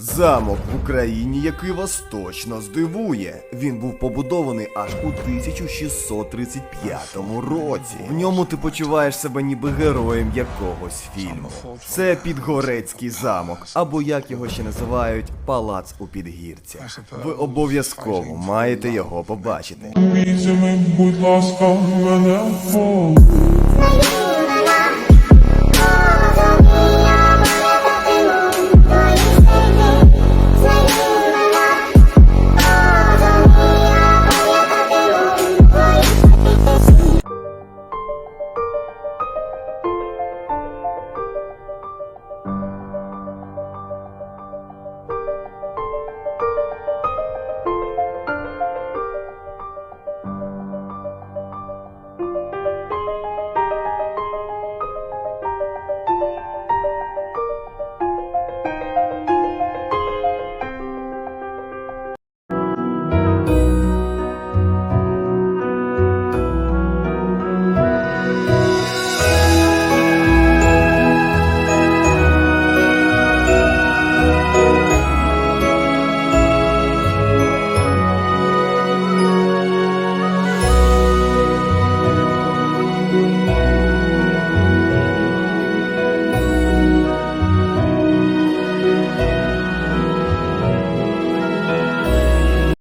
Замок в Україні, який вас точно здивує. Він був побудований аж у 1635 році. В ньому ти почуваєш себе ніби героєм якогось фільму. Це Підгорецький замок, або як його ще називають, палац у Підгірці. Ви обов'язково маєте його побачити. Візьми, будь ласка, мене